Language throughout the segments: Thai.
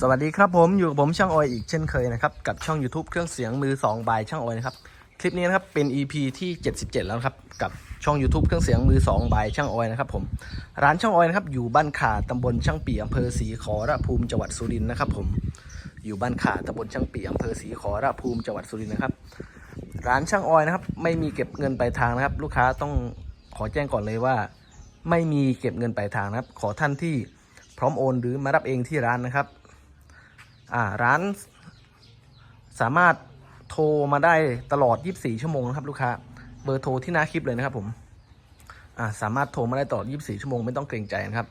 สวัสดีครับผมอยู่กับผมช่างออยอีกเช่นเคยนะครับกับช่อง YouTube เครื่องเสียงมือ2บายช่างออยนะครับคลิปนี้นะครับเป็น EP ที่ 77 แล้วครับกับช่อง YouTube เครื่องเสียงมือ2บายช่างออยนะครับผมร้านช่างออยนะครับอยู่บ้านขาตำบลช่างปีอำเภอศรีขอรภูมิจังหวัดสุรินทร์นะครับผมอยู่บ้านขาตำบลช่างปีอำเภอศรีขอรภูมิจังหวัดสุรินทร์นะครับร้านช่างออยนะครับไม่มีเก็บเงินปลายทางนะครับ ลูกค้าต้องขอแจ้งก่อนเลยว่า ไม่มีเก็บเงินปลายทางนะครับ ขอท่านที่พร้อมโอนหรือมารับเองที่ร้านนะครับ ร้านสามารถโทรมาได้ตลอด 24 ชั่วโมงนะครับ ลูกค้า เบอร์โทรที่หน้าคลิปเลยนะครับผมสามารถโทรมาได้ตลอด 24 ชั่วโมงไม่ต้องเกรงใจนะครับ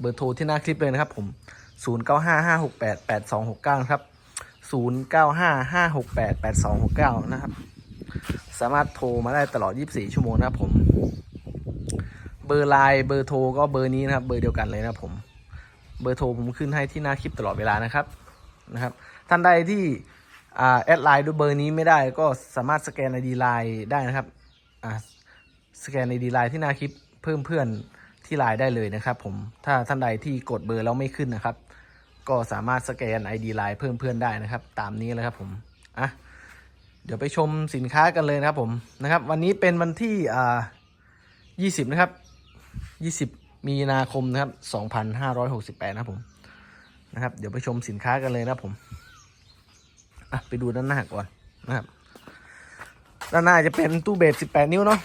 เบอร์โทรที่หน้าคลิปเลยนะครับผม 0955688269 ครับ 0955688269 นะครับ สามารถโทรมาได้ตลอด 24 ชั่วโมงนะครับผม เบอร์ไลน์เบอร์โทรก็เบอร์นี้นะครับ เบอร์เดียวกันเลยนะครับผม เบอร์โทรผมขึ้นให้ที่หน้าคลิปตลอดเวลานะครับ นะครับ ท่านใดที่แอดไลน์ด้วยเบอร์นี้ไม่ได้ก็สามารถสแกนไอดีไลน์ได้นะครับสแกนไอดีไลน์ที่หน้าคลิปเพิ่มเพื่อนที่ไลน์ได้เลยนะครับ ผมถ้าท่านใดที่กดเบอร์แล้วไม่ขึ้นนะครับ ก็สามารถสแกน ID ไลน์เพิ่มเพื่อนได้นะครับ ตามนี้เลยครับผมอะเดี๋ยวไปชมสินค้ากันเลยนะครับผมนะครับ วันนี้เป็นวันที่อ่า20 นะครับ 20 มีนาคมนะครับ 2568 นะครับผม นะครับ เดี๋ยวไปชมสินค้ากันเลยนะผมอะไปดูด้านหน้าก่อนนะครับ ด้านหน้าจะเป็นตู้เบส18 นิ้วเนาะ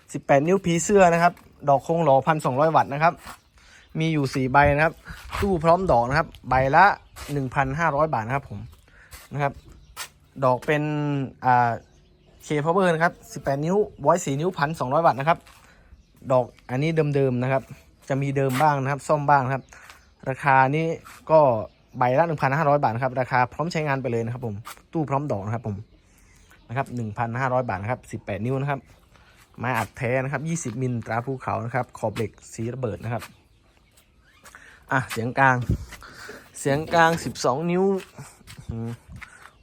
18 นิ้วผีเสื้อนะครับ ดอกคงหล่อ1,200วัตต์นะครับ มีอยู่ 4 ใบนะครับ ตู้พร้อมดอกนะครับ ใบละ 1,500 บาทนะครับผมนะครับ ดอกเป็นอ่าเคพาวเวอร์นะครับ 18 นิ้วไว้4นิ้วพัน200วัตต์นะครับ ดอกอันนี้เดิมๆนะครับ จะมีเดิมบ้างนะครับ ซ่อมบ้างนะครับ ราคานี้ก็ใบละ 1,500 บาทนะครับ ราคาพร้อมใช้งานไปเลยนะครับ ผม ตู้พร้อมดอกนะครับผม นะครับ 1,500 บาทนะครับ 18 นิ้วนะครับ ไม้อัดแท้นะครับ 20 มิลตราภูเขานะครับ ขอบเหล็กสีระเบิดนะครับ อะ เสียงกลาง เสียงกลาง 12 นิ้ว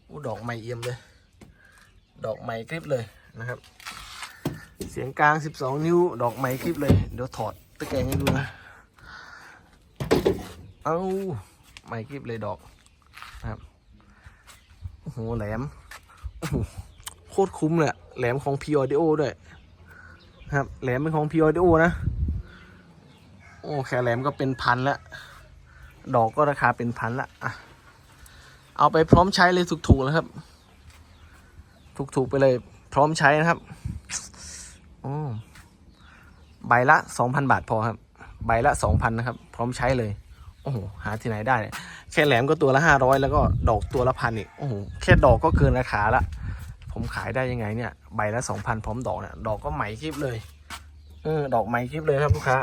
อู้ดอกไม้เอี่ยมเลย ดอกไม้คลิปเลยนะครับ เสียงกลาง 12 นิ้ว ดอกไม้คลิปเลย เดี๋ยวถอดตะแกรงให้ดูนะ เอาไม้คลิปเลยดอกนะครับโอ้โหแหลมโอ้โหโคตรคุ้มเลยอะแหลมของ p ีออดิโอด้วยนะครับแหลมเป็นของ p ีออดิโอนะ โอ้แค่แหลมก็เป็นพันละดอกก็ราคาเป็นพันละอะเอาไปพร้อมใช้เลยถูกๆนะครับ ถูกๆไปเลย พร้อมใช้นะครับโอ้ใบละสองพันบาทพอครับ ใบละสองพันนะครับ พร้อมใช้เลย อ้โหหาที่ไหนได้เนี่ยแค่แหลมก็ตัวละห้าร้อยแล้วก็ดอกตัวละพันอีกโอ้โหแค่ดอกก็เกินราคาละ ผมขายได้ยังไงเนี่ย ใบละสองพันพร้อมดอกเนี่ยดอกก็ไหมคลิปเลยเออดอกไหมคลิปเลยครับลูกค้า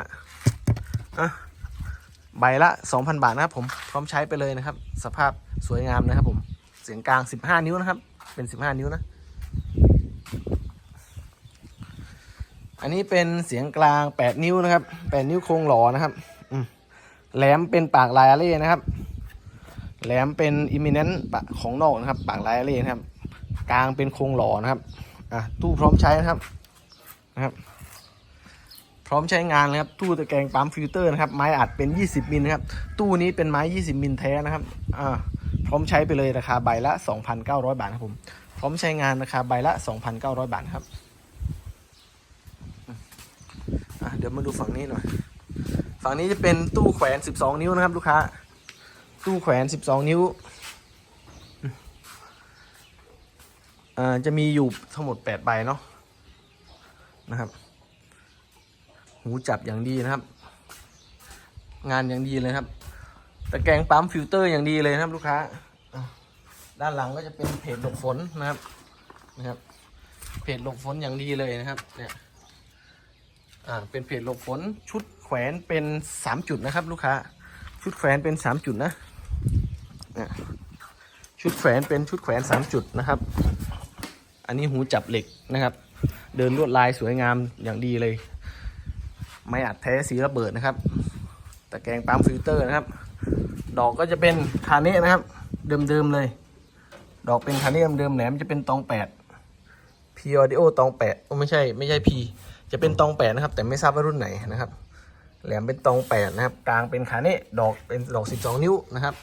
อะใบละ2,000บาทนะครับผมพร้อมใช้ไปเลยนะครับ สภาพสวยงามนะครับ ผมเสียงกลาง15นิ้วนะครับ เป็น15นิ้วนะอันนี้เป็นเสียงกลาง 8 นิ้วนะครับ 8 นิ้วโครงหล่อนะครับ แหลมเป็นปากลายอาเล่นะครับ แหลมเป็นอิมิเนนต์ของนอกนะครับ ปากลายอาเล่นะครับ กลางเป็นโครงหล่อนะครับอะตู้พร้อมใช้นะครับนะครับ พร้อมใช้งานเลยครับ ตู้ตะแกรงปั๊มฟิลเตอร์นะครับ ไม้อัดเป็น 20 มิลนะครับ ตู้นี้เป็นไม้ 20 มิลแท้นะครับอ่าพร้อมใช้ไปเลยราคาใบละ 2,900 บาทครับผม พร้อมใช้งานราคาใบละ 2,900 บาทครับอะเดี๋ยวมาดูฝั่งนี้หน่อย ฝั่งนี้จะเป็นตู้แขวน 12 นิ้วนะครับ ลูกค้า ตู้แขวน 12 นิ้วอ่าจะมีอยู่ทั้งหมด 8 ใบเนาะนะครับ หูจับอย่างดีนะครับ งานอย่างดีเลยครับตะแกรงปั๊มฟิลเตอร์อย่างดีเลยนะครับ ลูกค้า ด้านหลังก็จะเป็นเพจหลบฝนนะครับนะครับ เพจหลบฝนอย่างดีเลยนะครับ เนี่ยอ่าเป็นเพจหลบฝนชุด แขวนเป็นสามจุดนะครับ ลูกค้า ชุดแขวนเป็นสามจุดนะชุดแขวนเป็นชุดแขวนสามจุดนะครับ อันนี้หูจับเหล็กนะครับ เดินลวดลายสวยงามอย่างดีเลย ไม่อัดแท้สีระเบิดนะครับตะแกรงปั๊มฟิลเตอร์นะครับ ดอกก็จะเป็นคาเนะนะครับ เดิมๆเลย ดอกเป็นคาเนะเดิมๆแหลมจะเป็นตองแปดพีออดิโอตองแปดไม่ใช่ไม่ใช่พีจะเป็นตองแปดนะครับ แต่ไม่ทราบว่ารุ่นไหนนะครับ แหลมเป็นตรงแปดนะครับ กลางเป็นขาเน่ดอกเป็นดอก 12 นิ้วนะครับ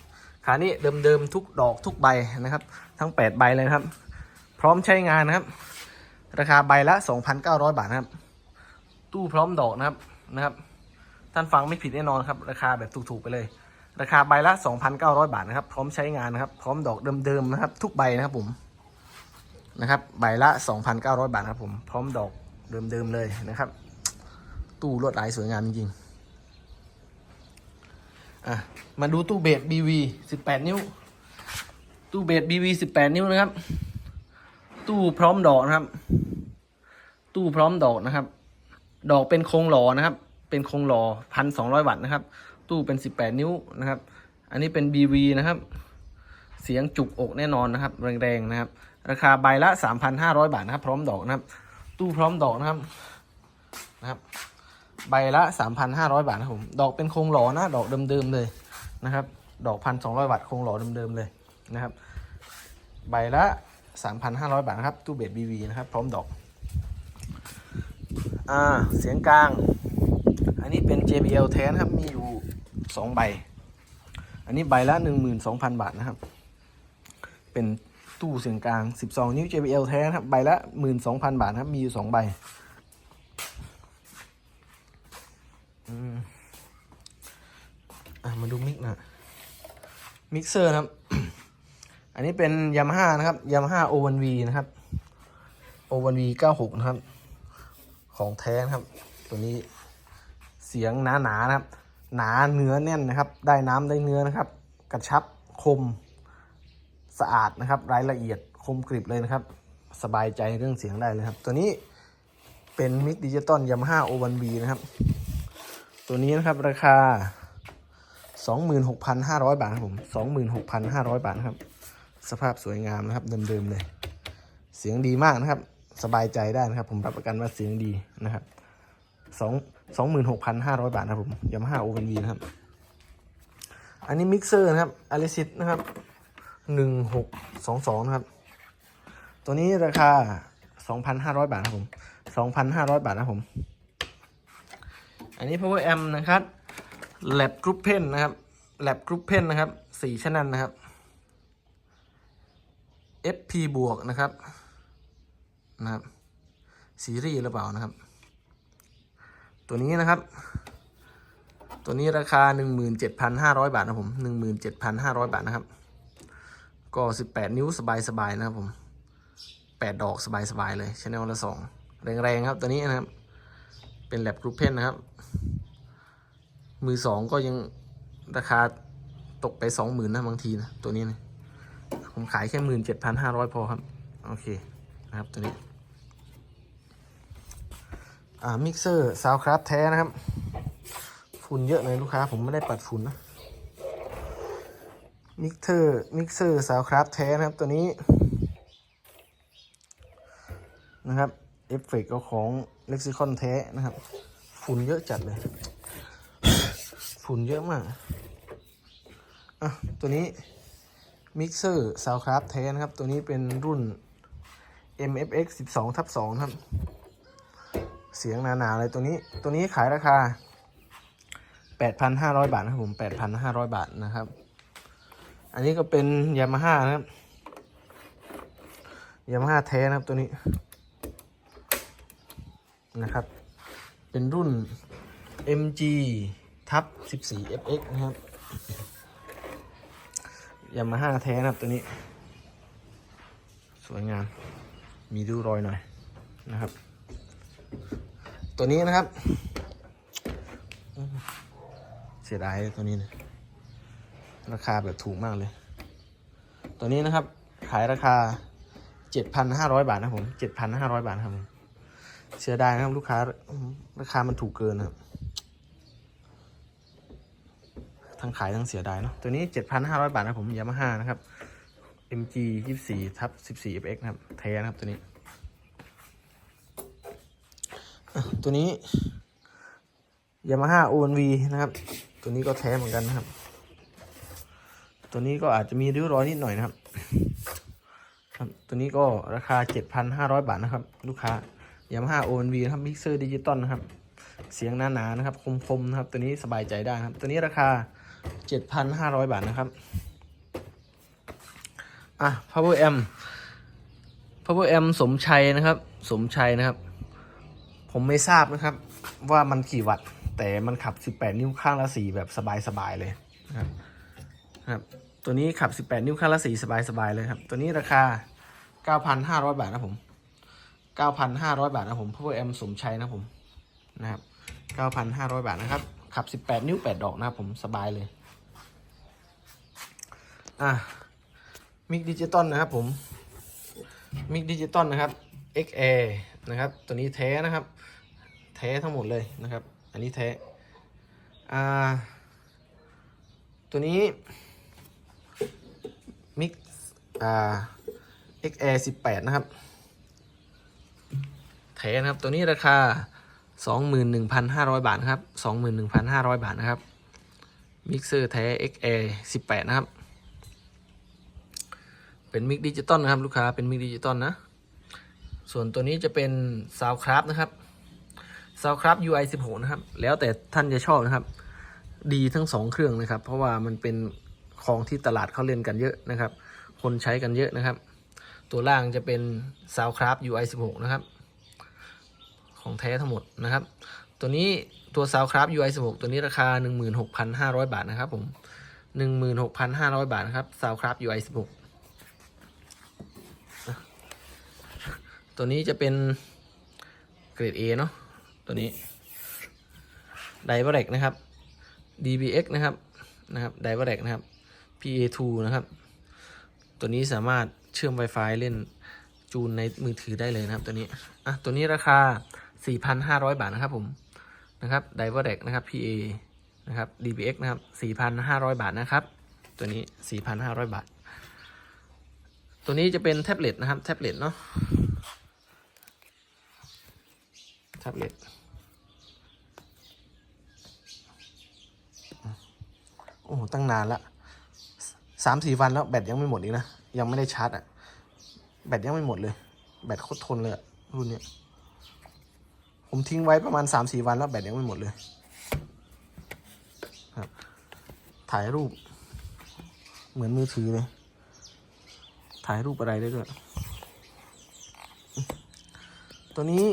ขานี้เดิมๆทุกดอกทุกใบนะครับ ทั้ง 8 ใบเลยนะครับ พร้อมใช้งานนะครับ ราคาใบละ 2,900 บาทนะครับ ตู้พร้อมดอกนะครับนะครับ ท่านฟังไม่ผิดแน่นอนครับ ราคาแบบถูกๆไปเลย ราคาใบละ 2,900 บาทนะครับ พร้อมใช้งานนะครับ พร้อมดอกเดิมๆนะครับ ทุกใบนะครับผมนะครับใบละ 2,900 บาทครับผม พร้อมดอกเดิมๆเลยนะครับ ตู้ลวดลายสวยงามจริงๆ อะมาดูตู้เบส BV 18 นิ้ว ตู้เบส BV 18 นิ้วนะครับ ตู้พร้อมดอกนะครับ ตู้พร้อมดอกนะครับ ดอกเป็นโครงหล่อนะครับ เป็นโครงหล่อพันสองร้อยวัตต์นะครับ ตู้เป็นสิบแปดนิ้วนะครับ อันนี้เป็น BV นะครับ เสียงจุกอกแน่นอนนะครับ แรงๆนะครับ ราคาใบละสามพันห้าร้อยบาทนะครับ พร้อมดอกนะครับ ตู้พร้อมดอกนะครับนะครับ ใบละสามพันห้าร้อยบาทนะผม ดอกเป็นโครงหล่อนะ ดอกเดิมๆเลยนะครับ ดอกพันสองร้อยวัตต์โครงหล่อเดิมๆเลยนะครับ ใบละสามพันห้าร้อยบาทนะครับ ตู้เบส BV นะครับ พร้อมดอก อ่า เสียงกลาง อันนี้เป็น JBL แท้นะครับ มีอยู่สองใบ อันนี้ใบละหนึ่งหมื่นสองพันบาทนะครับ เป็นตู้เสียงกลาง 12 นิ้ว JBL แท้นะครับ ใบละหมื่นสองพันบาทนะครับ มีอยู่สองใบ อืมอะมาดูมิกนะมิกเซอร์นะครับ อันนี้เป็น Yamaha นะครับ Yamaha O1V นวีนะครับ O1V 96นะครับ ของแท้นะครับ ตัวนี้เสียงหนาหนาๆนะครับ หนาเนื้อแน่นนะครับ ได้น้ำได้เนื้อนะครับ กระชับคมสะอาดนะครับ รายละเอียดคมกริบเลยนะครับ สบายใจเรื่องเสียงได้เลยครับ ตัวนี้เป็นมิกดิจิตอลยามาฮ่าโอวันบีนะครับ ตัวนี้นะครับราคา 26,500 บาทครับผม26,500 บาทครับ สภาพสวยงามนะครับเดิมๆเลย เสียงดีมากนะครับ สบายใจได้นะครับ ผมรับประกันว่าเสียงดีนะครับสองสองหมื่นหกพันห้าร้อยบาทนะครับผมยามาฮ่าโอเวนวีนะครับ อันนี้มิกเซอร์นะครับอลิซิตนะครับหนึ่งหกสองสองนะครับ ตัวนี้ราคาสองพันห้าร้อยบาท ครับผมสองพันห้าร้อยบาทนะครับผม อันนี้ power amp นะครับ lab group pen นะครับ lab group pen นะครับสี่ชนันนะครับ FP บวกนะครับนะครับซีรีส์หรือเปล่านะครับ ตัวนี้นะครับ ตัวนี้ราคา 17,500 บาทนะผม 17,500 บาทนะครับ ก็ 18 นิ้วสบายๆนะครับผม 8 ดอกสบายๆเลยชแนลละ 2 แรงๆครับตัวนี้นะครับ เป็นแลบกรุ๊ปเพนนะครับ มือ2ก็ยังราคาตกไป20,000นนะบางทีนะ ตัวนี้นะผมขายแค่17,500พอครับ โอเคนะครับตัวนี้ อ่ามิกเซอร์ซาวคราฟแท้นะครับ ฝุ่นเยอะเลยลูกค้าผมไม่ได้ปัดฝุ่นนะมิกเตอร์มิกเซอร์ซาวคราฟแท้นะครับตัวนี้นะครับ เอฟเฟกต์ก็ของเล็กซิคอนแท้นะครับ ฝุ่นเยอะจัดเลย ฝุ่นเยอะมาก อะ ตัวนี้มิกเซอร์ซาวคราฟแท้นะครับ ตัวนี้เป็นรุ่น MFX 12ทับ2ครับ เสียงหนาๆเลยตัวนี้ ตัวนี้ขายราคา 8,500 บาทนะครับผม 8,500 บาทนะครับ อันนี้ก็เป็นยามาฮ่านะครับยามาฮ่าแท้นะครับตัวนี้ นะครับ เป็นรุ่น MG ทับ 14FX นะครับยามาฮ่าแท้นะครับตัวนี้ สวยงาม มีดูรอยหน่อยนะครับ ตัวนี้นะครับ เสียดายตัวนี้นะราคาแบบถูกมากเลย ตัวนี้นะครับ ขายราคา 7,500 บาทนะครับผม 7,500 บาทครับผม เสียดายนะครับลูกค้า ราคามันถูกเกินนะครับทั้งขายทั้งเสียดายเนาะตัวนี้ 7,500 บาทนะครับผมยามาฮ่านะครับ MG 24ทับ14 FX นะครับ แท้นะครับตัวนี้ ตัวนี้ Yamaha ONV นะครับ ตัวนี้ก็แท้เหมือนกันนะครับ ตัวนี้ก็อาจจะมีริ้วรอยนิดหน่อยนะครับครับตัวนี้ก็ราคา 7,500 บาทนะครับ ลูกค้า Yamaha ONV นะครับมิกเซอร์ดิจิตอลนะครับ เสียงหนาๆนะครับ คมๆนะครับ ตัวนี้สบายใจได้ครับ ตัวนี้ราคา 7,500 บาทนะครับ อะ power amp power amp สมชัยนะครับ สมชัยนะครับ ผมไม่ทราบนะครับ ว่ามันกี่วัตต์ แต่มันขับ 18 นิ้วข้างละ4แบบสบายๆเลยนะครับนะครับตัวนี้ขับ 18 นิ้วข้างละ4สบายๆเลยครับ ตัวนี้ราคา 9,500 บาทนะผม 9,500 บาทนะผม power amp สมชัยนะผมนะครับ9,500 บาทนะครับ ขับ 18 นิ้ว 8 ดอกนะครับผมสบายเลย อะมิกดิจิตอลนะครับผมมิกดิจิตอลนะครับ XA นะครับ ตัวนี้แท้นะครับ แท้ทั้งหมดเลยนะครับ อันนี้แท้อ่าตัวนี้มิกอ่า XA 18 นะครับ แท้นะครับ ตัวนี้ราคา 21,500 บาทนะครับ 21,500 บาทนะครับ มิกเซอร์แท้ XA 18 นะครับ เป็นมิกดิจิตอลนะครับ ลูกค้า เป็นมิกดิจิตอลนะ ส่วนตัวนี้จะเป็น Soundcraft นะครับ Soundcraft UI 16 นะครับ แล้วแต่ท่านจะชอบนะครับ ดีทั้งสองเครื่องนะครับ เพราะว่ามันเป็นของที่ตลาดเขาเล่นกันเยอะนะครับ คนใช้กันเยอะนะครับ ตัวล่างจะเป็น Soundcraft UI 16 นะครับ ของแท้ทั้งหมดนะครับ ตัวนี้ตัว Soundcraft UI 16 ตัวนี้ราคา 16,500 บาทนะครับผม 16,500 บาทนะครับ Soundcraft UI 16 ตัวนี้จะเป็นเกรด A เนาะตัวนี้ได v เ r กนะครับ DBX นะครับนะครับได v เ r กนะครับ PA2 นะครับ ตัวนี้สามารถเชื่อม Wi-Fi เล่นจูนในมือถือได้เลยนะครับตัวนี้ อะ ตัวนี้ราคา 4,500 บาทนะครับผมนะครับได v เ r กนะครับ PA นะครับ DBX นะครับ 4,500 บาทนะครับ ตัวนี้ 4,500 บาท ตัวนี้จะเป็นแท็บเล็ตนะครับ แท็บเล็ตเนาะแท็บเล็ตโอ้โหตั้งนานละสามสี่วันแล้วแบตยังไม่หมดอีกนะ ยังไม่ได้ชาร์จอะแบตยังไม่หมดเลย แบตโคตรทนเลยรุ่นเนี้ย ผมทิ้งไว้ประมาณสามสี่วันแล้วแบตยังไม่หมดเลยครับถ่ายรูป เหมือนมือถือเลย ถ่ายรูปอะไรได้ด้วย ตัวนี้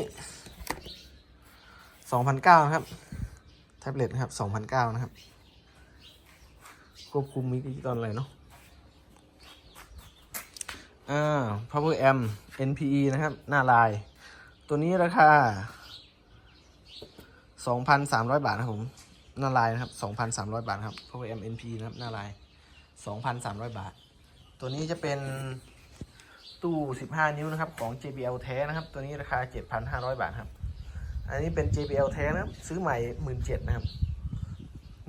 2,009นะครับ แท็บเล็ตนะครับ2,009นะครับ ควบคุมมิกดิจิตอลอะไรเนาะอ่า power amp NPE นะครับ หน้าลาย ตัวนี้ราคา 2,300 บาทนะครับผมหน้าลายนะครับ 2,300 บาทครับ p o m NP นะครับหน้าลาย 2,300 บาท ตัวนี้จะเป็นตู้ 15 นิ้วนะครับ ของ JBL แท้นะครับ ตัวนี้ราคา 7,500 บาทครับ อันนี้เป็น JBL แท้นะครับ ซื้อใหม่ 17,000นะครับ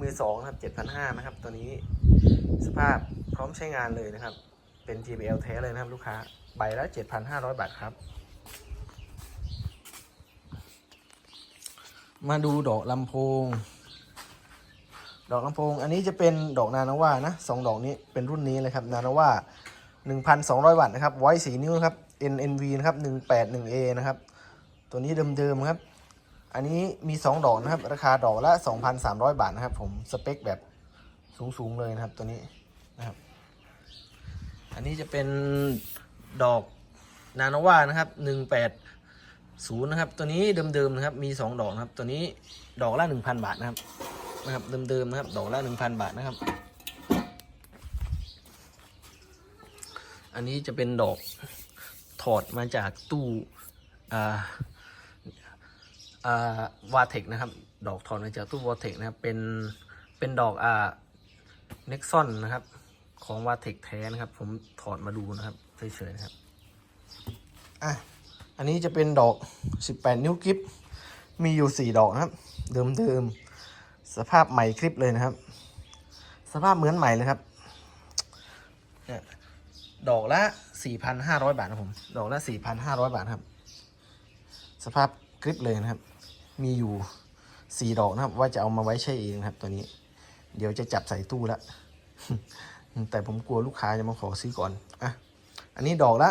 มือสองนะครับ 7,500นะครับ ตัวนี้สภาพพร้อมใช้งานเลยนะครับ เป็น JBL แท้เลยนะครับ ลูกค้า ใบละ 7,500 บาทครับ มาดูดอกลำโพง ดอกลำโพง อันนี้จะเป็นดอกนานาว่านะสองดอกนี้เป็นรุ่นนี้เลยครับ นานาว่า 1,200 วัตต์นะครับไว้สีนิ้วครับ NNV นะครับ 181A นะครับ ตัวนี้เดิมๆครับ อันนี้มี 2 ดอกนะครับ ราคาดอกละ 2,300 บาทนะครับ ผมสเปคแบบสูงๆเลยนะครับตัวนี้นะครับ อันนี้จะเป็นดอกนาโนวานะครับ 180นะครับ ตัวนี้เดิมๆนะครับ มี 2 ดอกนะครับ ตัวนี้ดอกละ 1,000 บาทนะครับ นะครับ เดิมๆนะครับ ดอกละ 1,000 บาทนะครับ อันนี้จะเป็นดอกถอดมาจากตู้อ่าอ่าวาเทคนะครับ ดอกถอนมาจากตู้วาเทคนะครับ เป็น เป็นดอกอ่าเน็กซอนนะครับ ของวาเทคแท้นะครับ ผมถอดมาดูนะครับเฉยๆนะครับ อะ อันนี้จะเป็นดอก 18 นิ้วกิฟมีอยู่ 4 ดอกนะครับ เดิมๆ สภาพใหม่คลิปเลยนะครับ สภาพเหมือนใหม่เลยครับดอกละ 4,500 บาทนะผม ดอกละ 4,500 บาทครับ สภาพคลิปเลยนะครับ มีอยู่สี่ดอกนะครับ ว่าจะเอามาไว้ใช้เองนะครับ ตัวนี้ เดี๋ยวจะจับใส่ตู้ละแต่ผมกลัวลูกค้าจะมาขอซื้อก่อน อะ อันนี้ดอกละ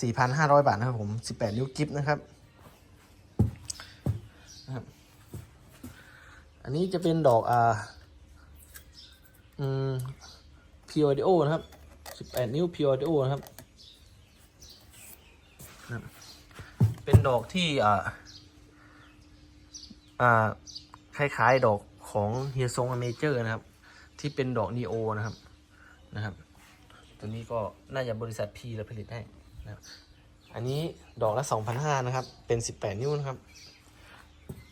4,500 บาทนะครับผม 18 นิ้วกิฟนะครับนะครับ อันนี้จะเป็นดอกอ่าอืมพีออดิโอนะครับสิบแปดนิ้วพีออดิโอนะครับเป็นดอกที่อ่าอ่าคล้ายๆดอกของเฮียซงอเมเจอร์นะครับ ที่เป็นดอกนีโอนะครับนะครับ ตัวนี้ก็น่าจะบริษัทพีเราผลิตให้ อันนี้ดอกละ2,500นะครับ เป็น 18 นิ้วนะครับ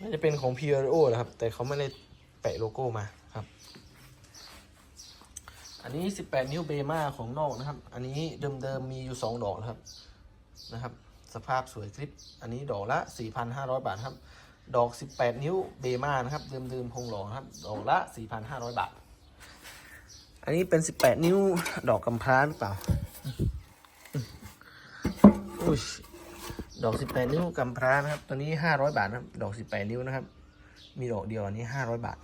น่าจะเป็นของ p r o นะครับ แต่เขาไม่ได้แปะโลโก้มาครับ อันนี้ 18 นิ้วเบมาของนอกนะครับ อันนี้เดิมๆมีอยู่ 2 ดอกนะครับ นะครับ สภาพสวยคลิป อันนี้ดอกละ 4,500 บาทครับ ดอก 18 นิ้วเบมานะครับ เดิมๆพงหลอครับ ดอกละ 4,500 บาท อันนี้เป็น 18 นิ้วดอกกำพร้าหรือเปล่า อุ้ยดอก18นิ้วกำพร้านะครับ ตัวนี้500บาทนะครับ ดอก18นิ้วนะครับ มีดอกเดียวอันนี้500บาท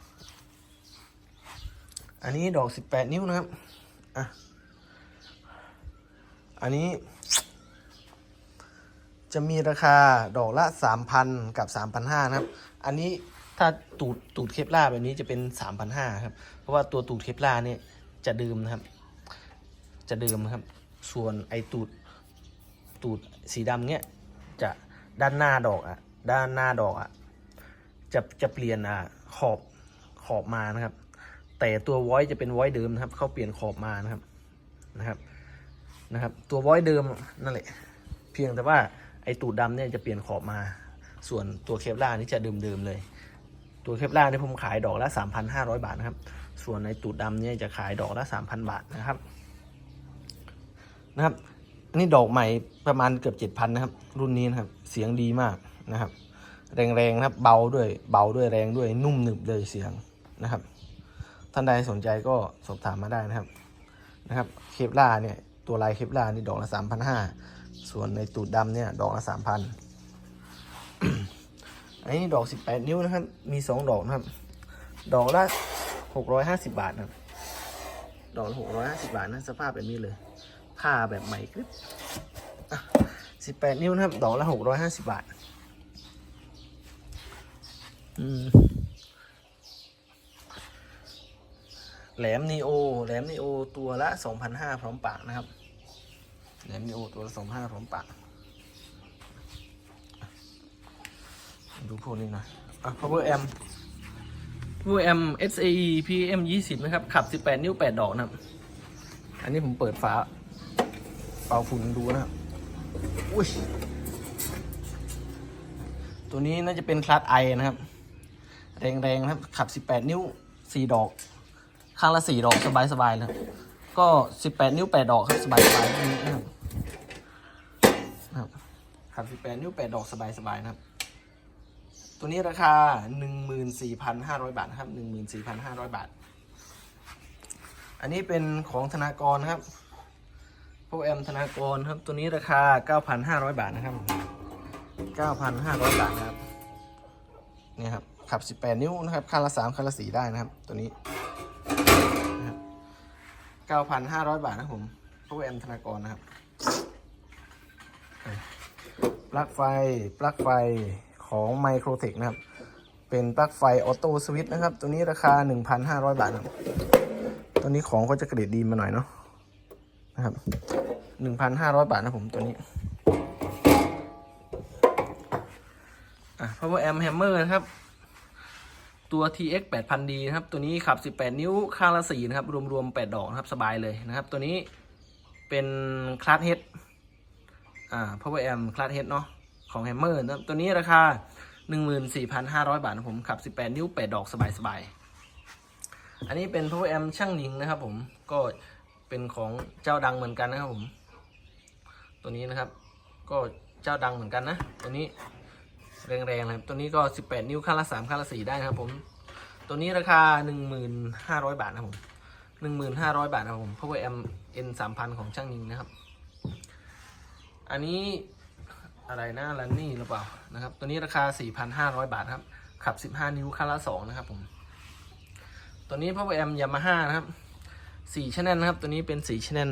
อันนี้ดอก18นิ้วนะครับ อะ อันนี้ จะมีราคาดอกละ3,000กับ3,500นะครับ อันนี้ถ้าตูดตูดเคปล่าแบบนี้จะเป็น3,500ครับ เพราะว่าตัวตูดเคปล่าเนี่ยจะดื่มนะครับ จะดื่มนะครับ ส่วนไอตูด ตูดสีดำเนี่ยจะด้านหน้าดอกอะ ด้านหน้าดอกอะ จะจะเปลี่ยนอะขอบขอบมานะครับ แต่ตัวไวจะเป็นไวเดิมนะครับ เขาเปลี่ยนขอบมานะครับนะครับนะครับ ตัวไวเดิมนั่นแหละ เพียงแต่ว่าไอตูดดำเนี่ยจะเปลี่ยนขอบมา ส่วนตัวเคปล่านี่จะเดิมๆเลย ตัวเคปล่าเนี่ยผมขายดอกละ 3,500 บาทนะครับ ส่วนในตูดดำเนี่ยจะขายดอกละ 3,000 บาทนะครับนะครับ นนี้ดอกใหม่ประมาณเกือบเจ็ดพันนะครับ รุ่นนี้นะครับ เสียงดีมากนะครับ แรงๆนะครับ เบาด้วย เบาด้วยแรงด้วย นุ่มหนึบเลยเสียงนะครับ ท่านใดสนใจก็สอบถามมาได้นะครับ นะครับ เคปล่าเนี่ย ตัวลายเคปล่านี่ดอกละสามพันห้า ส่วนในตูดดำเนี่ย ดอกละสามพันอันนี้ดอกสิบแปดนิ้วนะครับ มีสองดอกนะครับ ดอกละหกร้อยห้าสิบบาทนะครับ ดอกละหกร้อยห้าสิบบาทนะ สภาพแบบนี้เลย ผ้าแบบใหม่กริบสิบแปดนิ้วนะครับดอกละหกร้อยห้าสิบบาท อืมแหลมนีโอ แหลมนีโอตัวละสองพันห้าพร้อมปากนะครับ แหลมนีโอตัวละสองห้าพร้อมปาก ดูพวกนี้หน่อย อะ power amp power amp SAE PM 20 นะครับ ขับ 18 นิ้ว 8 ดอกนะครับ อันนี้ผมเปิดฝา เป่าฝุ่นดูนะครับอุ้ยตัวนี้น่าจะเป็นคลาสไอนะครับ แรงๆนะครับ ขับ 18 นิ้ว 4 ดอก ข้างละ 4 ดอกสบายๆเลยก็ 18 นิ้ว 8 ดอกครับสบายๆนี้นะครับนะครับขับ 18 นิ้ว 8 ดอกสบายๆนะครับ ตัวนี้ราคา 14,500 บาทนะครับ 14,500 บาท อันนี้เป็นของธนากรนะครับ โปรแอมธนากรครับ ตัวนี้ราคา 9,500 บาทนะครับ 9,500 บาทครับเนี่ยครับ ขับ 18 นิ้วนะครับ คันละ 3 คันละ 4 ได้นะครับ ตัวนี้ 9,500 บาทนะผมโปรแอมธนากรนะครับ ปลั๊กไฟ ปลั๊กไฟของไมโครเทคนะครับ เป็นปลั๊กไฟออโต้สวิตช์นะครับ ตัวนี้ราคา 1,500 บาทนะตัวนี้ของก็จะเกรดดีมาหน่อยเนาะนะครับ 1,500บาทนะผมตัวนี้ อะ power amp hammer นะครับ ตัว TX 8000D นะครับ ตัวนี้ขับ 18 นิ้วข้างละ4นะครับ รวมๆ 8 ดอกนะครับ สบายเลยนะครับ ตัวนี้เป็นคลาสเฮดอ่า power amp คลาสเฮดเนาะ ของ hammer นะครับ ตัวนี้ราคา 14,500 บาทนะผม ขับ 18 นิ้ว 8 ดอกสบายๆอันนี้เป็น power amp ช่างหนิงนะครับผมก็เป็นของเจ้าดังเหมือนกันนะครับผม ตัวนี้นะครับ ก็เจ้าดังเหมือนกันนะ ตัวนี้แรงๆนะครับ ตัวนี้ก็ 18 นิ้วค่าละ3ค่าละ4ได้นะครับผม ตัวนี้ราคา 1,500 บาทนะครับผม 1,500 บาทนะครับผม Power Amp N 3,000 ของช่างนิงนะครับ อันนี้อะไรนะลันนี่หรือเปล่านะครับ ตัวนี้ราคา 4,500 บาทครับ ขับ 15 นิ้วค่าละ2นะครับผม ตัวนี้ Power Amp Yamaha นะครับ4ชแนลนะครับ ตัวนี้เป็น4ชแนล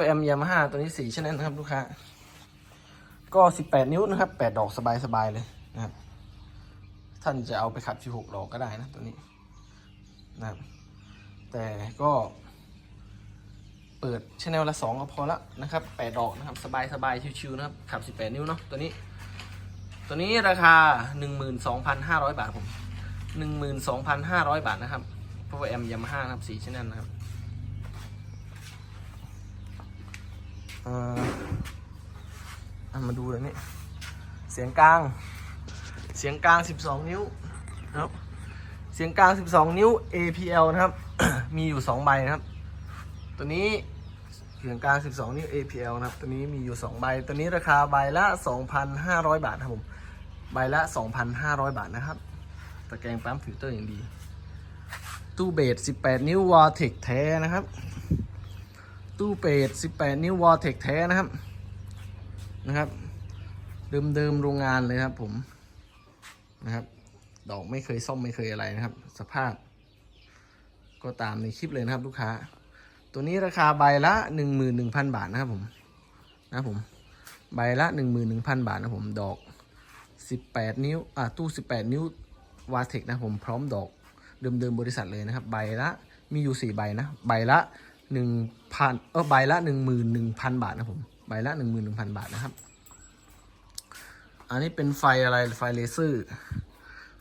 นะนะครับ Power Amp Yamaha ตัวนี้4ชแนลนะครับลูกค้า ก็ 18 นิ้วนะครับ 8 ดอกสบายๆเลยนะครับ ท่านจะเอาไปขัด16 ดอกก็ได้นะตัวนี้นะครับ แต่ก็ เปิดชแนลละ 2 ก็พอละนะครับ 8 ดอกนะครับ สบายสบายชิวๆนะครับ ขับ 18 นิ้วเนาะตัวนี้ ตัวนี้ราคา 12,500 บาทผม 12,500 บาทนะครับ Power M Yamaha นะครับ4ชแนลนะครับ เออมาดูเลยนี่ เสียงกลาง เสียงกลาง 12 นิ้วครับ เสียงกลาง 12 นิ้ว APL นะครับ มีอยู่ 2 ใบนะครับ ตัวนี้เสียงกลาง 12 นิ้ว APL นะครับ ตัวนี้มีอยู่ 2 ใบ ตัวนี้ราคาใบละ 2,500 บาทครับผม ใบละ 2,500 บาทนะครับ ตะแกรงปั๊มฟิลเตอร์อย่างดี ตู้เบส 18 นิ้ววอร์เทคแท้นะครับ ตู้เบส18 นิ้ววอร์เทคแท้นะครับ นะครับ เดิมๆโรงงานเลยครับผม นะครับ ดอกไม่เคยซ่อมไม่เคยอะไรนะครับ สภาพ ก็ตามในคลิปเลยนะครับ ลูกค้า ตัวนี้ราคาใบละ 11,000 บาทนะครับผม นะครับผม ใบละ 11,000 บาทนะครับผม ดอก 18 นิ้ว อ่า ตู้ 18 นิ้ววาเทคนะผม พร้อมดอกเดิมๆบริษัทเลยนะครับ ใบละ มีอยู่ 4 ใบนะ ใบละ 1,000เออใบละ11,000บาทนะครันบาทนะผมใบละ11,000บาทนะครับ อันนี้เป็นไฟอะไรไฟเลเซอร์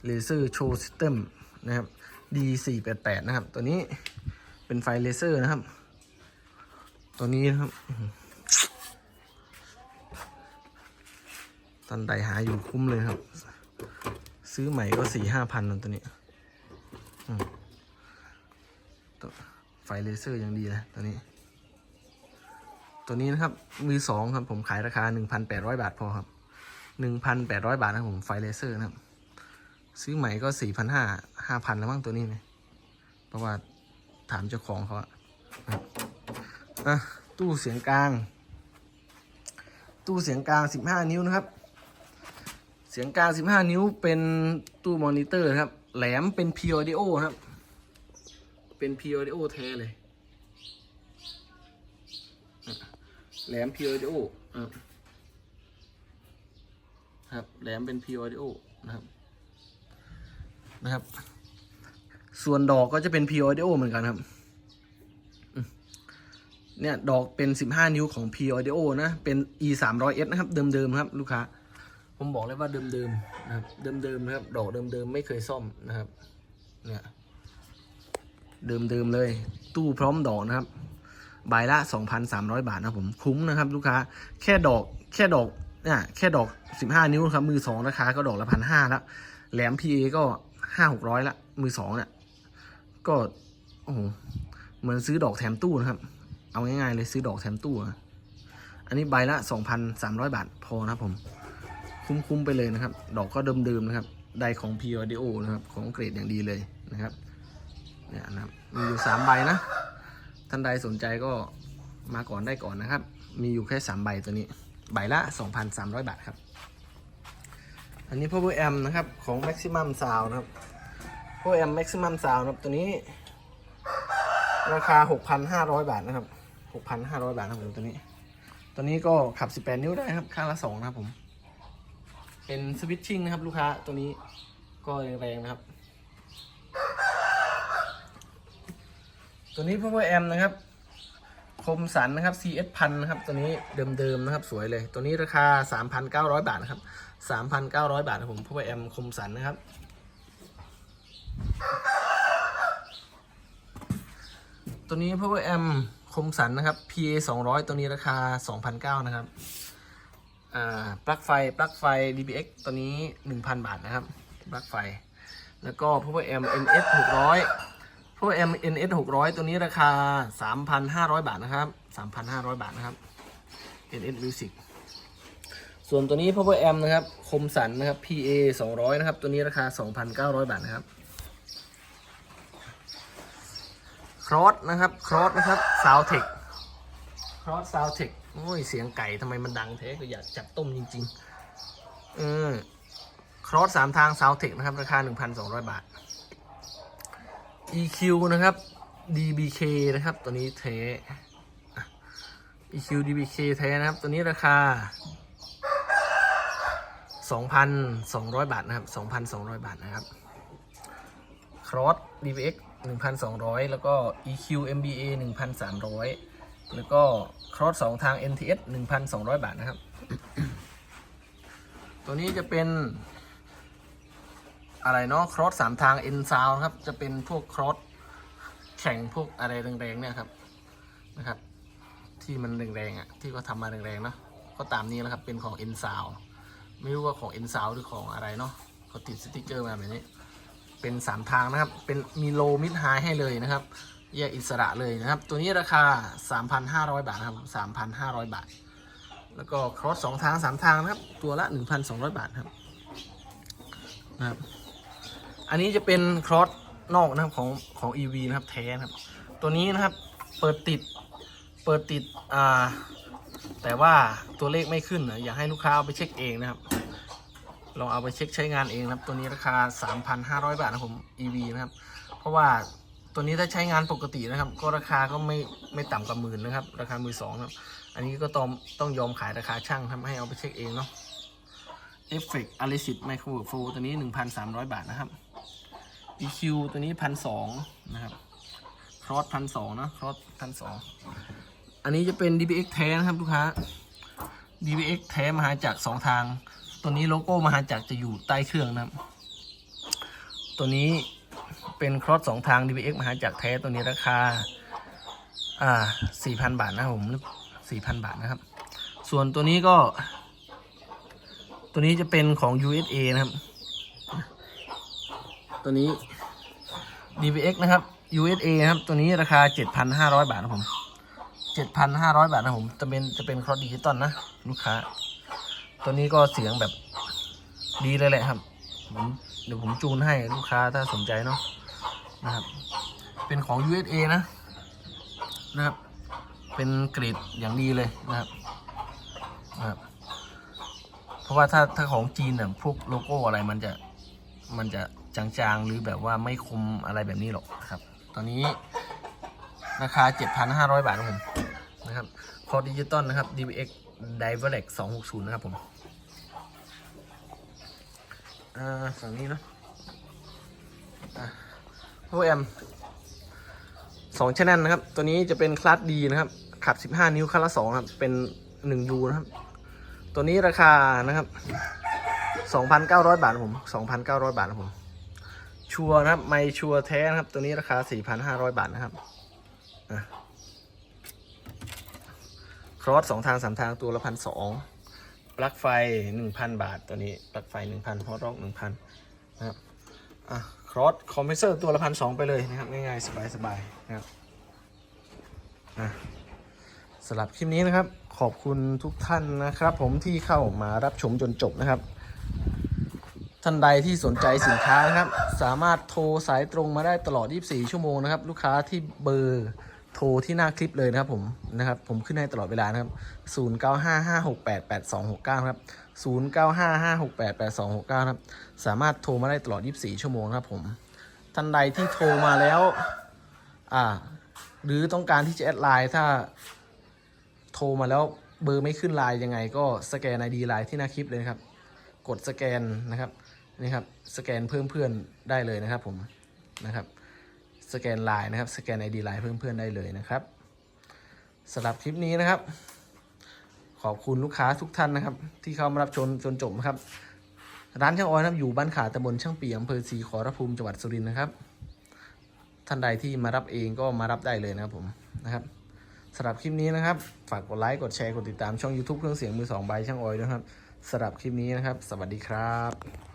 เลเซอร์โชว์ซิสเต็มนะครับ D488 นะครับ ตัวนี้เป็นไฟเลเซอร์นะครับ ตัวนี้นะครับอื้อหือตันใดหาอยู่คุ้มเลยครับ ซื้อใหม่ก็สี่ห้าพันตัวนี้อืมตัว เลเซอร์ยังดีเลยตัวนี้ ตัวนี้นะครับมือสองครับผมขายราคา 1,800 บาทพอครับ 1,800 บาทนะครับผมไฟเลเซอร์นะครับ ซื้อใหม่ก็ 4,500 5,000 แล้วมั้งตัวนี้เนี่ยเพราะว่าถามเจ้าของเขาอะอะตู้เสียงกลาง ตู้เสียงกลาง 15 นิ้วนะครับ เสียงกลาง 15 นิ้วเป็นตู้มอนิเตอร์นะครับ แหลมเป็น P Audio นะครับ เป็น P Audio แท้เลยแหลม P Audio อะครับแหลมเป็น P Audio นะครับนะครับ ส่วนดอกก็จะเป็น P Audio เหมือนกันครับเนี่ยดอกเป็น 15 นิ้วของ P Audio นะ เป็น E 3 0 0 S นะครับ เดิมๆครับ ลูกค้า ผมบอกเลยว่าเดิมๆนะครับ เดิมๆนะครับ ดอกเดิมๆ ไม่เคยซ่อมนะครับ เนี่ย เดิมๆเลย ตู้พร้อมดอกนะครับ ใบละ 2,300 บาทนะผมคุ้มนะครับ ลูกค้าแค่ดอกแค่ดอกเนี่ยแค่ดอก 15 นิ้วครับมือสองราคาก็ดอกละพันห้าแล้วแหลม PA ก็ห้าหกร้อยละมือสองเนี่ยก็โอ้โหเหมือนซื้อดอกแถมตู้นะครับ เอาง่ายๆเลยซื้อดอกแถมตู้อันนี้ใบละ 2,300 บาทพอนะครับผม คุ้มๆไปเลยนะครับ ดอกก็เดิมๆนะครับ ได้ของ p o d o นะครับ ของเกรดอย่างดีเลยนะครับ เนี่ยนะมีอยู่3ใบนะ ท่านใดสนใจก็มาก่อนได้ก่อนนะครับ มีอยู่แค่3ใบตัวนี้ ใบละ 2,300 บาทครับ อันนี้ Power Amp นะครับ ของ Maximum Sound นะครับ Power Amp Maximum Sound นะครับ ตัวนี้ ราคา 6,500 บาทนะครับ 6,500 บาทนะครับผมตัวนี้ ตัวนี้ก็ขับ 18 นิ้วได้ครับ ข้างละ 2 นะครับผม เป็นสวิตชิ่งนะครับ ลูกค้าตัวนี้ก็แรงๆนะครับ ตัวนี้ Power Amp นะครับคมสันนะครับ CS พันนะครับ ตัวนี้เดิมๆนะครับสวยเลย ตัวนี้ราคา 3,900 บาทนะครับ 3,900 บาทครับผม Power Amp คมสันนะครับ ตัวนี้ Power Amp คมสันนะครับ PA 200 ตัวนี้ราคา 2,900นะครับปลั๊กไฟปลั๊กไฟ DBX ตัวนี้ 1,000 บาทนะครับปลั๊กไฟ แล้วก็ Power Amp NS 600 Power Amp NS 600 ตัวนี้ราคา 3,500 บาทนะครับ 3,500 บาทนะครับ NS Music ส่วนตัวนี้ Power Amp นะครับ คมสันนะครับ PA 200 นะครับ ตัวนี้ราคา 2,900 บาทนะครับครอสนะครับครอสนะครับซาวเทคครอสซาวเทคโอ้ย เสียงไก่ทำไมมันดังแท้ก็อยากจับต้มจริงๆ เออครอสสามทางซาวเทคนะครับ ราคา 1,200 บาท EQ นะครับ DBK นะครับ ตัวนี้เทอะ EQ DBK แท้นะครับ ตัวนี้ราคา 2,200 บาทนะครับ 2,200 บาทนะครับ Cross DVX 1,200 แล้วก็ EQ MBA 1,300 แล้วก็ Cross 2 ทาง NTS 1,200 บาทนะครับ ตัวนี้จะเป็น อะไรเนาะ Cross 3ทาง N Sound ครับ จะเป็นพวก Cross แข่งพวกอะไรแรงๆเนี่ยครับนะครับ ที่มันแรงๆอะที่เขาทำมาแรงๆเนาะก็ตามนี้นะครับเป็นของ N Sound ไม่รู้ว่าของ N Sound หรือของอะไรเนาะเขาติดสติกเกอร์มาแบบนี้เป็นสามทางนะครับ เป็นมีโลมิดไฮให้เลยนะครับแยกอิสระเลยนะครับ ตัวนี้ราคา 3,500 บาทนะครับ 3,500 บาท แล้วก็ครอสสองทางสามทางนะครับ ตัวละ 1,200 บาทครับนะครับ อันนี้จะเป็นครอสนอกนะครับของของ EV นะครับแท้นะครับ ตัวนี้นะครับเปิดติดเปิดติดอ่าแต่ว่าตัวเลขไม่ขึ้นนะอยากให้ลูกค้าเอาไปเช็คเองนะครับลองเอาไปเช็คใช้งานเองนะครับ ตัวนี้ราคา 3,500 บาทนะผม EV นะครับ เพราะว่าตัวนี้ถ้าใช้งานปกตินะครับ ก็ราคาก็ไม่ไม่ต่ำกว่าหมื่นนะครับ ราคามือสองครับ อันนี้ก็ต้องต้องยอมขายราคาช่างทำให้เอาไปเช็คเองเนาะเอฟเฟกต์อลิสิตไมโครโฟตัวนี้ 1,300 บาทนะครับ EQ ตัวนี้พันสองนะครับครอสพันสองนะครอสพันสองอันนี้จะเป็น DBX แท้นะครับลูกค้า DBX แท้มาหาจากสองทาง ตัวนี้โลโก้มหาจักรจะอยู่ใต้เครื่องนะครับ ตัวนี้เป็นครอสสองทาง DBX มหาจักรแท้ตัวนี้ราคา อ่าสี่พันบาทนะผมสี่พันบาทนะครับ ส่วนตัวนี้ก็ ตัวนี้จะเป็นของ USA นะครับ ตัวนี้ DBX นะครับ USA นะครับ ตัวนี้ราคา 7,500 บาทนะครับผม7,500 บาทนะผมจะเป็นจะเป็นครอสดิจิตอลนะ ลูกค้า ตัวนี้ก็เสียงแบบดีเลยแหละครับผมเดี๋ยวผมจูนให้ลูกค้าถ้าสนใจเนาะนะครับ เป็นของ USA นะนะครับ เป็นเกรดอย่างดีเลยนะครับนะครับ เพราะว่าถ้าถ้าของจีนเนี่ยพวกโลโก้อะไรมันจะมันจะ จางๆ หรือแบบว่าไม่คมอะไรแบบนี้หรอกครับ ตอนนี้ราคา 7,500 บาทครับผมนะครับคอดิจิตอลนะครับ DBX Diverlex 260 นะครับผมอ่าฝั่งนี้นะอะพวกแอมสองชแนลนะครับ ตัวนี้จะเป็นคลาสดีนะครับ ขับ 15 นิ้วคันละ2ครับ เป็น1ยูนะครับ ตัวนี้ราคานะครับ 2,900 บาทครับผม 2,900 บาทครับผม ชัวนะครับ ไม่ชัวแท้นะครับ ตัวนี้ราคา 4,500 บาทนะครับครอสสองทางสามทางตัวละพันสองปลั๊กไฟ 1,000 บาท ตัวนี้ปลั๊กไฟ 1,000ฮอตร็อก1,000นะครับอะครอสคอมเพรสเซอร์ตัวละพันสองไปเลยนะครับ ง่ายๆ สบายๆนะครับอะสำหรับคลิปนี้นะครับ ขอบคุณทุกท่านนะครับ ผมที่เข้ามารับชมจนจบนะครับ ท่านใดที่สนใจสินค้านะครับ สามารถโทรสายตรงมาได้ตลอด 24 ชั่วโมงนะครับ ลูกค้าที่เบอร์โทรที่หน้าคลิปเลยนะครับผมนะครับ ผมขึ้นให้ตลอดเวลานะครับ 0955688269 ครับ 0955688269 ครับ สามารถโทรมาได้ตลอด 24 ชั่วโมงครับผม ท่านใดที่โทรมาแล้ว อ่า หรือต้องการที่จะแอดไลน์ถ้าโทรมาแล้วเบอร์ไม่ขึ้นไลน์ยังไง ก็สแกน ID ไลน์ที่หน้าคลิปเลยครับ กดสแกนนะครับ นี่ครับสแกนเพิ่มเพื่อนได้เลยนะครับผมนะครับสแกนไลน์นะครับสแกน ID ไลน์เพิ่มเพื่อนได้เลยนะครับสำหรับคลิปนี้นะครับ ขอบคุณลูกค้าทุกท่านนะครับ ที่เข้ามารับชมจนจบนะครับ ร้านช่างออยนะครับอยู่บ้านขาตำบลช่างเปียอำเภอศรีขอรภูมิจังหวัดสุรินทร์นะครับ ท่านใดที่มารับเองก็มารับได้เลยนะครับผมนะครับสำหรับคลิปนี้นะครับ ฝากกดไลค์กดแชร์กดติดตามช่อง YouTube เครื่องเสียงมือสองใบช่างออยด้วยนะครับสำหรับคลิปนี้นะครับ สวัสดีครับ